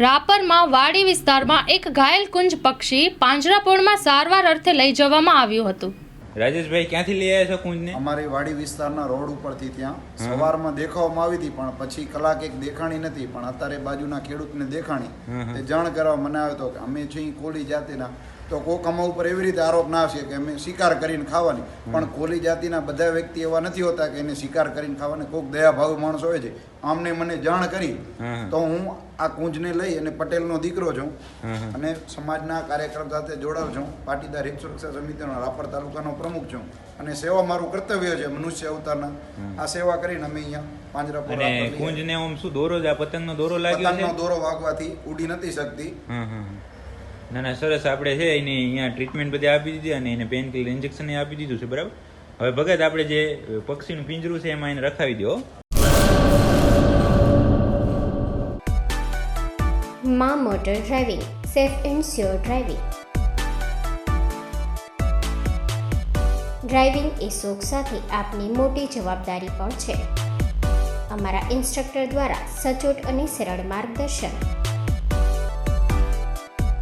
રાપરમાં વાડી વિસ્તારમાં એક ઘાયલ કુંજ પક્ષી પાંજરાપોળમાં સારવાર અર્થે લઈ જવામાં આવ્યું હતું. રાજેશભાઈ ક્યાંથી લઈ આવ્યા છો કુંજને? અમારી વાડી વિસ્તારના રોડ ઉપરથી ત્યાં. સવારમાં દેખાવામાં આવી હતી પણ પછી કલાક એક દેખાણી નથી પણ અત્યારે બાજુના ખેડૂતને દેખાણી. તે જાણ કરવા મને આવ્યો હતો કે અમે છીએ કોળી જાતિના. તો કોક અમા ઉપર એવી રીતે આરોપ ના છે કે અમે શિકાર કરીને ખાવાની. પણ કોલી જાતિના બધા વ્યક્તિ એવા નથી હોતા કે એને શિકાર કરીને ખાવાને કોક દયાભાવ માણસ હોય છે. આમને મને જાણ કરી. તો હું આ કુંજને લઈ અને પટેલનો દીકરો છું અને સમાજના કાર્યક્રમ સાથે જોડાવ છું. પાટીદાર હિત સુરક્ષા સમિતિનો રાપર તાલુકાનો પ્રમુખ છું. અને સેવા મારું કર્તવ્ય છે મનુષ્ય અવતારના. આ સેવા કરીને અમે અહીંયા પાંજરાપુર કુંજને આમ શું દોરો જ આ પતંગનો દોરો લાગ્યો પતંગનો દોરો વાગવાથી ઉડી નથી શકતી. ના ના, સરસ, આપણે છે એને અહીંયા ટ્રીટમેન્ટ બધી આપી દીધી અને એને પેન કિલર ઇન્જેક્શન આપી દીધું છે, બરાબર? હવે ભગત, આપણે જે પક્ષીનું પિંજરું છે એમાં એને રખાવી દો મા motor driving, safe and sure driving. Driving એ શોખ સાથે આપની મોટી જવાબદારી પણ છે. અમારા ઇન્સ્ટ્રક્ટર દ્વારા સચોટ અને સરળ માર્ગદર્શન.